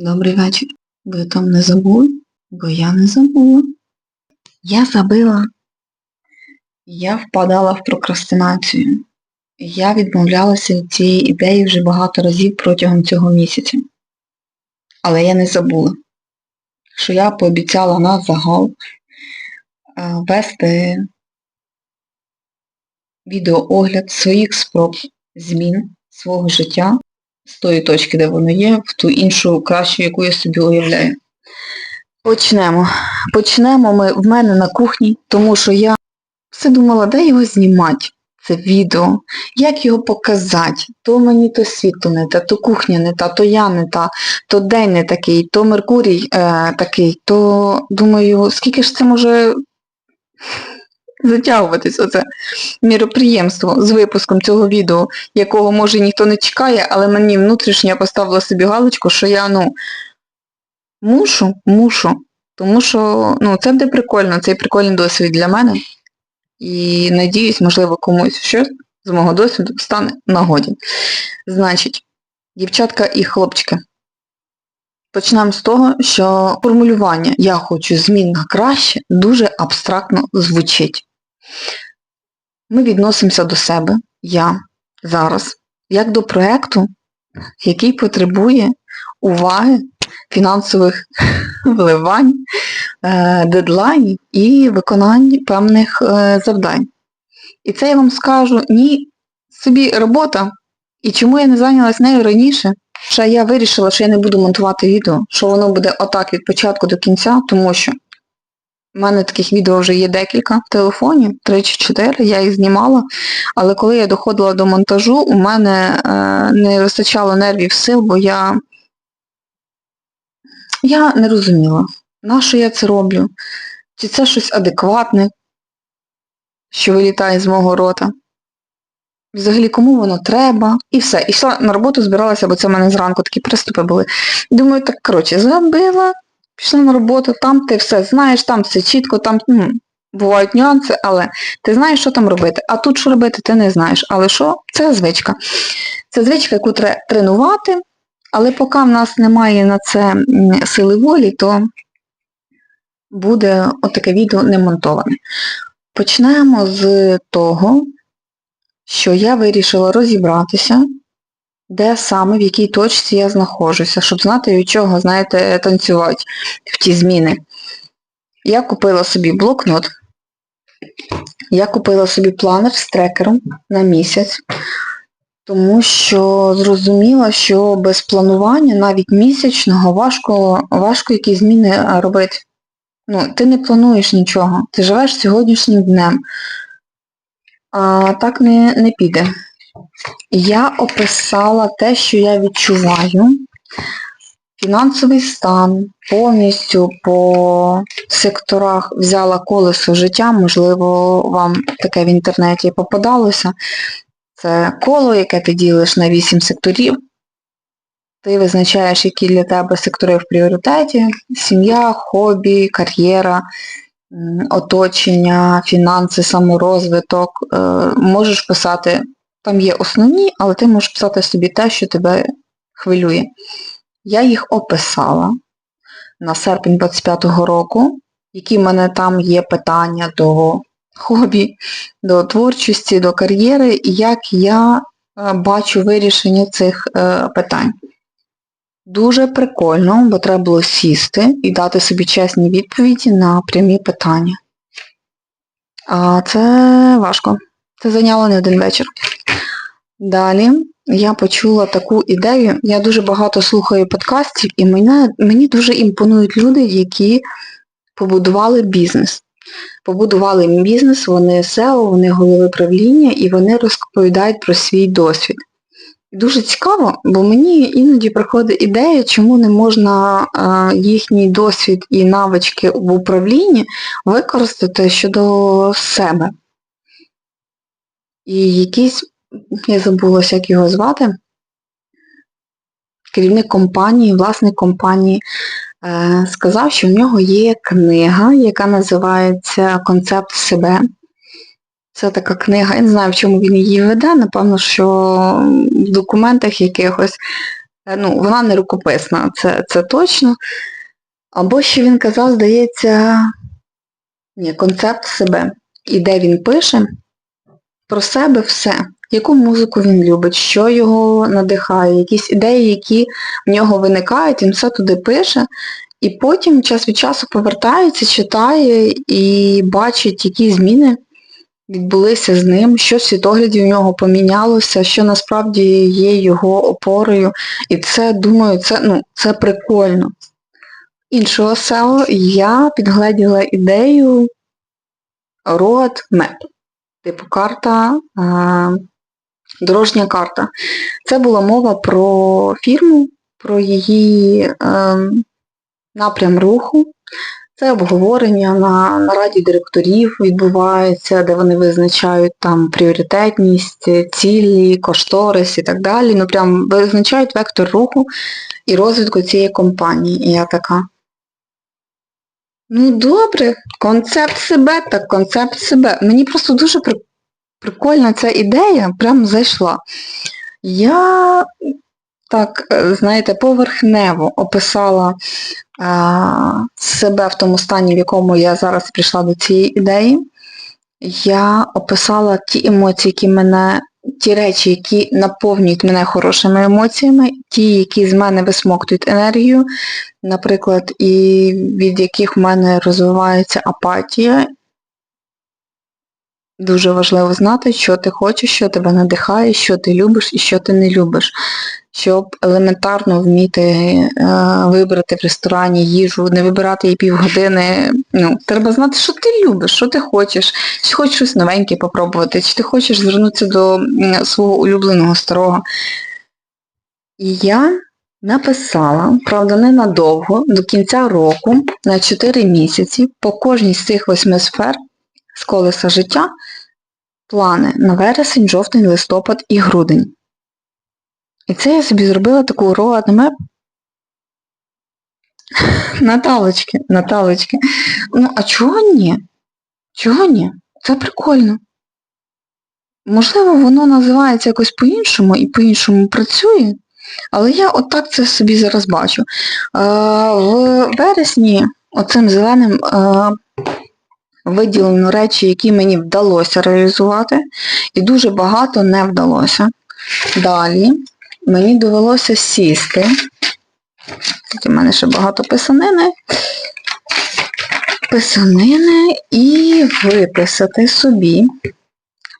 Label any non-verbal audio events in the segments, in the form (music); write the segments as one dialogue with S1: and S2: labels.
S1: Добрий вечір. Ви там не забули? Бо я не забула. Я забила. Я впадала в прокрастинацію. Я відмовлялася від цієї ідеї вже багато разів протягом цього місяця. Але я не забула, що я пообіцяла на загал е, вести відеоогляд своїх спроб змін свого життя з тої точки, де воно є, в ту іншу кращу, яку я собі уявляю. Почнемо. Почнемо ми в мене на кухні, тому що я все думала, де його знімати, це відео, як його показати. То мені то світло не те, то кухня не та, то я не та, то день не такий, то Меркурій е, такий, то думаю, скільки ж це може затягуватись оце міроприємство з випуском цього відео, якого може ніхто не чекає, але мені внутрішньо я поставила собі галочку, що я, ну, мушу, мушу. Тому що, ну, це буде прикольно, цей прикольний досвід для мене. І надіюсь, можливо, комусь щось з мого досвіду стане нагоді. Значить, дівчатка і хлопчики. Почнемо з того, що формулювання Я хочу змін на краще дуже абстрактно звучить. Ми відносимося до себе, я зараз, як до проєкту, який потребує уваги, фінансових (laughs) вливань, е, дедлайнів і виконань певних е, завдань. І це я вам скажу, ні, собі робота, і чому я не зайнялась нею раніше, що я вирішила, що я не буду монтувати відео, що воно буде отак від початку до кінця, тому що в мене таких відео вже є декілька в телефоні, 3 чи 4, я їх знімала, але коли я доходила до монтажу, у мене е, не вистачало нервів сил, бо я я не розуміла, на що я це роблю, чи це щось адекватне, що вилітає з мого рота. Взагалі, кому воно треба, і все. І на роботу, збиралася, бо це в мене зранку такі приступи були. Думаю, так, коротше, забила, пішла на роботу, там ти все знаєш, там все чітко, там ну, бувають нюанси, але ти знаєш, що там робити. А тут що робити, ти не знаєш. Але що? Це звичка. Це звичка, яку треба тренувати, але поки в нас немає на це сили волі, то буде отаке відео не монтоване. Почнемо з того, що я вирішила розібратися, де саме, в якій точці я знаходжуся, щоб знати, від чого, знаєте, танцювати в ті зміни. Я купила собі блокнот, я купила собі планер з трекером на місяць, тому що зрозуміла, що без планування навіть місячного важко, важко якісь зміни робити. Ну, ти не плануєш нічого, ти живеш сьогоднішнім днем. А так не, не піде. Я описала те, що я відчуваю. Фінансовий стан, повністю по секторах взяла колесо життя, можливо, вам таке в інтернеті попадалося. Це коло, яке ти ділиш на 8 секторів. Ти визначаєш, які для тебе сектори в пріоритеті. Сім'я, хобі, кар'єра, оточення, фінанси, саморозвиток. Е, Можеш писати, там є основні, але ти можеш писати собі те, що тебе хвилює. Я їх описала на серпень 25-го року, які в мене там є питання до хобі, до творчості, до кар'єри, і як я е, бачу вирішення цих е, питань. Дуже прикольно, бо треба було сісти і дати собі чесні відповіді на прямі питання. А це важко. Це зайняло не один вечір. Далі я почула таку ідею. Я дуже багато слухаю подкастів, і мене, мені дуже імпонують люди, які побудували бізнес. Побудували бізнес, вони SEO, вони голови правління, і вони розповідають про свій досвід. Дуже цікаво, бо мені іноді приходить ідея, чому не можна е, їхній досвід і навички в управлінні використати щодо себе. І якийсь, я забулася, як його звати, керівник компанії, власник компанії, е, сказав, що в нього є книга, яка називається Концепт себе. Це така книга, я не знаю, в чому він її веде, напевно, що в документах якихось Е, Ну, вона не рукописна, це, це точно. Або ще він казав, здається, ні, концепт себе. І де він пише про себе все. Яку музику він любить, що його надихає, якісь ідеї, які в нього виникають, він все туди пише. І потім час від часу повертається, читає і бачить, які зміни відбулися з ним, що в світогляді в нього помінялося, що насправді є його опорою. І це, думаю, це, ну, це прикольно. Іншого SEO я підгледіла ідею road map, типу карта, дорожня карта. Це була мова про фірму, про її ем, напрям руху. Це обговорення на, на раді директорів відбувається, де вони визначають там пріоритетність, цілі, кошторис і так далі. Ну прям визначають вектор руху і розвитку цієї компанії. І я така. Ну добре, концепт себе, так концепт себе. Мені просто дуже прикольна ця ідея, прям зайшла. Я так, е, знаєте, поверхнево описала а, себе в тому стані, в якому я зараз прийшла до цієї ідеї. Я описала ті емоції, які мене, ті речі, які наповнюють мене хорошими емоціями, ті, які з мене висмоктують енергію, наприклад, і від яких в мене розвивається апатія. Дуже важливо знати, що ти хочеш, що тебе надихає, що ти любиш і що ти не любиш. Щоб елементарно вміти е, вибрати в ресторані їжу, не вибирати її півгодини. Ну, треба знати, що ти любиш, що ти хочеш, чи хочеш щось новеньке попробувати, чи ти хочеш звернутися до свого улюбленого старого. І я написала, правда, ненадовго, до кінця року, на 4 місяці, по кожній з цих восьми сфер з колеса життя плани на вересень, жовтень, листопад і грудень. І це я собі зробила таку роадмеп. Наталочки, Наталочки. Ну, а чого ні? Чого ні? Це прикольно. Можливо, воно називається якось по-іншому і по-іншому працює, але я отак це собі зараз бачу. Е, в вересні оцим зеленим е, виділено речі, які мені вдалося реалізувати, і дуже багато не вдалося. Далі мені довелося сісти. Тут у мене ще багато писанини. Писанини і виписати собі,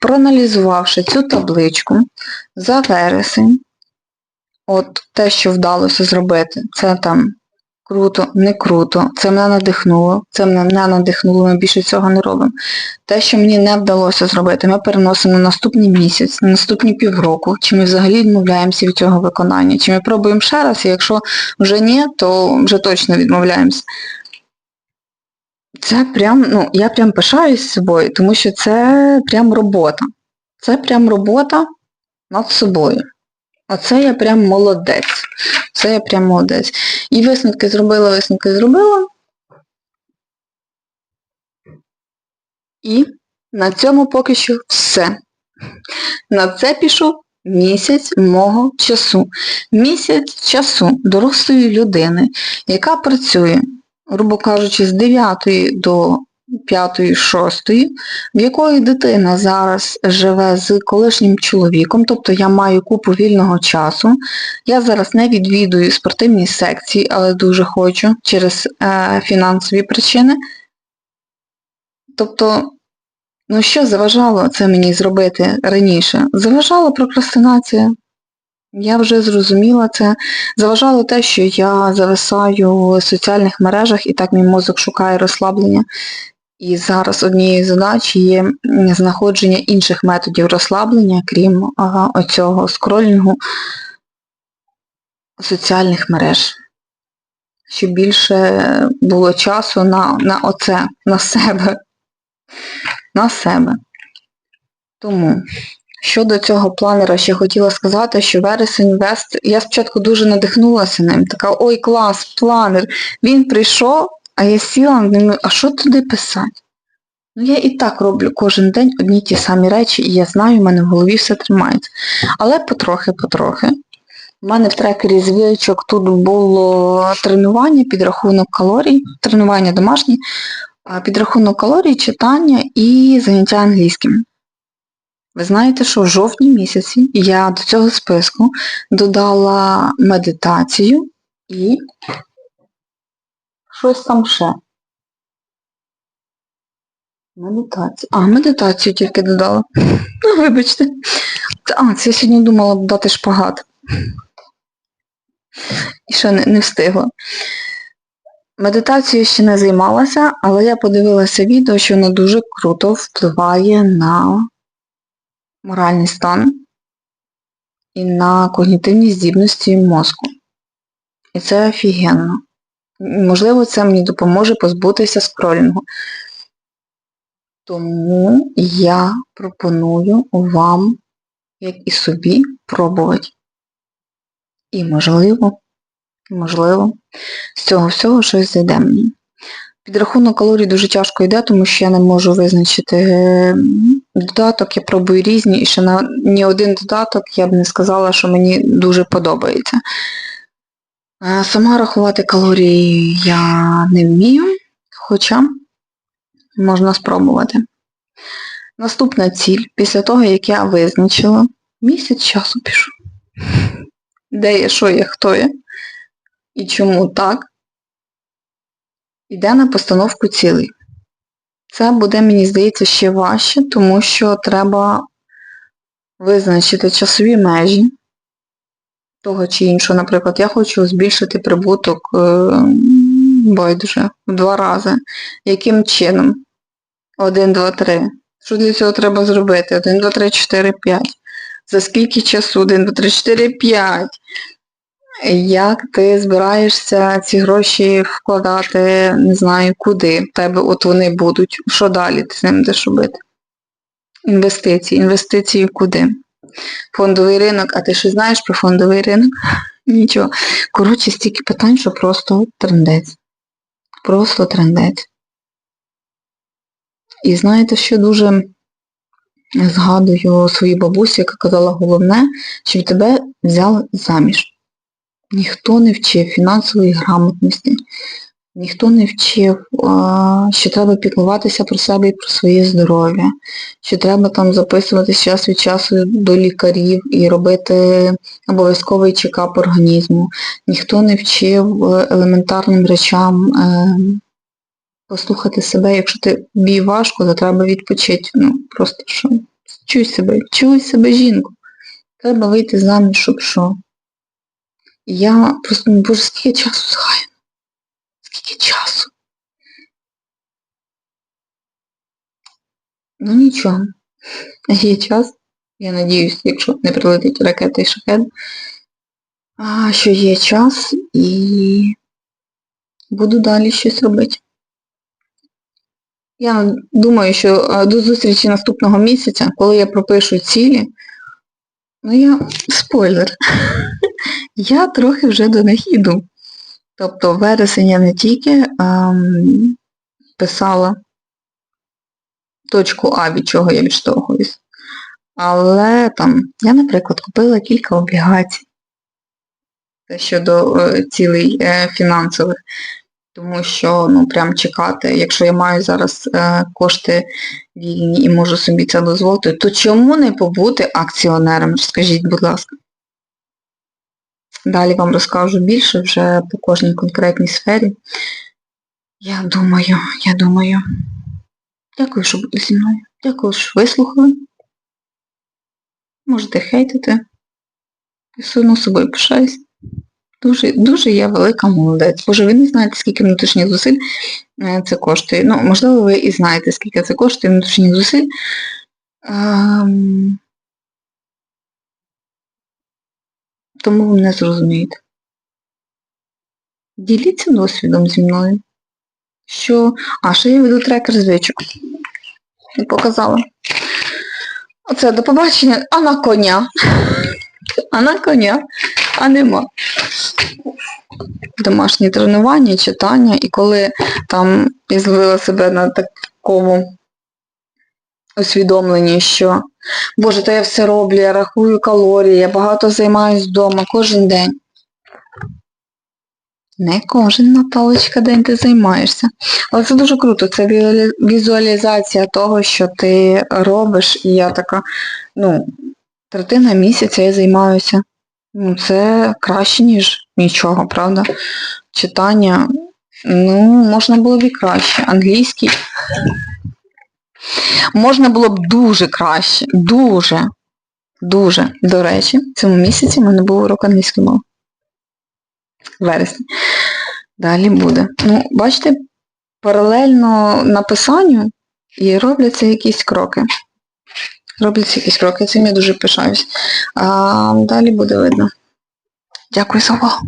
S1: проаналізувавши цю табличку за вересень, от те, що вдалося зробити, це там круто, не круто, це мене надихнуло, це мене не надихнуло, ми більше цього не робимо. Те, що мені не вдалося зробити, ми переносимо на наступний місяць, на наступні півроку, чи ми взагалі відмовляємося від цього виконання, чи ми пробуємо ще раз, і якщо вже ні, то вже точно відмовляємося. Це прям, ну, я прям пишаюсь собою, тому що це прям робота. Це прям робота над собою. Оце я прям молодець. Це я прям молодець. І висновки зробила, висновки зробила. І на цьому поки що все. На це пішов місяць мого часу. Місяць часу дорослої людини, яка працює, грубо кажучи, з 9 до 5-6, в якої дитина зараз живе з колишнім чоловіком, тобто я маю купу вільного часу. Я зараз не відвідую спортивні секції, але дуже хочу через е, фінансові причини. Тобто, ну що заважало це мені зробити раніше? Заважала прокрастинація. Я вже зрозуміла це. Заважало те, що я зависаю в соціальних мережах і так мій мозок шукає розслаблення. І зараз однією з задач є знаходження інших методів розслаблення, крім оцього скролінгу соціальних мереж. Щоб більше було часу на, на оце, на себе. На себе. Тому, щодо цього планера, ще хотіла сказати, що вересень вест, я спочатку дуже надихнулася ним. Така, ой, клас, планер. Він прийшов, а я сіла ним, а що туди писати? Ну я і так роблю кожен день одні ті самі речі, і я знаю, в мене в голові все тримається. Але потрохи-потрохи У мене в трекері звичок тут було тренування, підрахунок калорій, тренування домашнє, а, підрахунок калорій, читання і заняття англійським. Ви знаєте, що в жовтні місяці я до цього списку додала медитацію і щось там ще. Медитація. А, медитацію тільки додала. Ну, вибачте. А, це я сьогодні думала додати шпагат. І ще не, не встигла. Медитацією ще не займалася, але я подивилася відео, що вона дуже круто впливає на моральний стан і на когнітивні здібності мозку. І це офігенно. Можливо, це мені допоможе позбутися скролінгу. Тому я пропоную вам, як і собі, пробувати. І можливо, можливо, з цього всього щось зайде мені. Підрахунок калорій дуже тяжко йде, тому що я не можу визначити додаток, я пробую різні, і ще на ні один додаток я б не сказала, що мені дуже подобається. Е, Сама рахувати калорії я не вмію, хоча можна спробувати. Наступна ціль, після того, як я визначила, місяць часу пішов. Де є, що є, хто є, і чому так, іде на постановку цілей. Це буде, мені здається, ще важче, тому що треба визначити часові межі того чи іншого. Наприклад, я хочу збільшити прибуток е, байдуже в два рази. Яким чином? 1, 2, 3. Що для цього треба зробити? 1, 2, 3, 4, 5. За скільки часу? 1, 2, 3, 4, 5. Як ти збираєшся ці гроші вкладати, не знаю, куди? В тебе от вони будуть. Що далі ти з ним будеш робити? Інвестиції. Інвестиції куди? Фондовий ринок. А ти що знаєш про фондовий ринок? (laughs) Нічого. Коротше, стільки питань, що просто трендець. Просто трендець. І знаєте, що дуже згадую свою бабусю, яка казала головне, щоб тебе взяли заміж. Ніхто не вчив фінансової грамотності, ніхто не вчив, що треба піклуватися про себе і про своє здоров'я, що треба там записуватися час від часу до лікарів і робити обов'язковий чекап організму. Ніхто не вчив е, елементарним речам е, послухати себе, якщо тобі важко, то треба відпочити. Ну, просто що. Чуй себе, чуй себе жінку. Треба вийти заміж, щоб що. Я просто, боже, скільки часу згаяно. Скільки часу. Ну нічого. Є час. Я надіюсь, якщо не прилетить ракета і шахет, що є час і буду далі щось робити. Я думаю, що до зустрічі наступного місяця, коли я пропишу цілі, ну я спойлер, (laughs) я трохи вже до них йду. Тобто вересень я не тільки ем, писала точку А, від чого я відштовхуюсь, але там я, наприклад, купила кілька облігацій щодо е, цілей е, фінансових тому що ну прям чекати, якщо я маю зараз е, кошти вільні і можу собі це дозволити, то чому не побути акціонером? Скажіть, будь ласка. Далі вам розкажу більше вже по кожній конкретній сфері. Я думаю, я думаю. Дякую, що були зі мною. Дякую, що вислухали. Можете хейтити. Я все одно собою пишаюсь. Дуже дуже я велика молодець. Боже, ви не знаєте, скільки внутрішніх зусиль е, це коштує. Ну, можливо, ви і знаєте, скільки це коштує внутрішніх зусиль. Ем... Тому ви не зрозумієте. Діліться досвідом зі мною. Що... А, ще я веду трекер звичок. Не показала. Оце до побачення, а на коня. А на коня, а нема домашні тренування, читання, і коли там я зловила себе на такому усвідомлені, що Боже, то я все роблю, я рахую калорії, я багато займаюсь вдома кожен день. Не кожен, Наталочка, день ти займаєшся. Але це дуже круто, це візуалізація того, що ти робиш, і я така, ну, третина місяця я займаюся. Ну, це краще, ніж нічого, правда? Читання, ну, можна було б і краще. Англійський. Можна було б дуже краще. Дуже. Дуже. До речі, в цьому місяці в мене був урок англійської мови. Вересні. Далі буде. Ну, бачите, паралельно написанню і робляться якісь кроки. Робляться якісь кроки, цим я дуже пишаюсь. А далі буде видно. Дякую за увагу.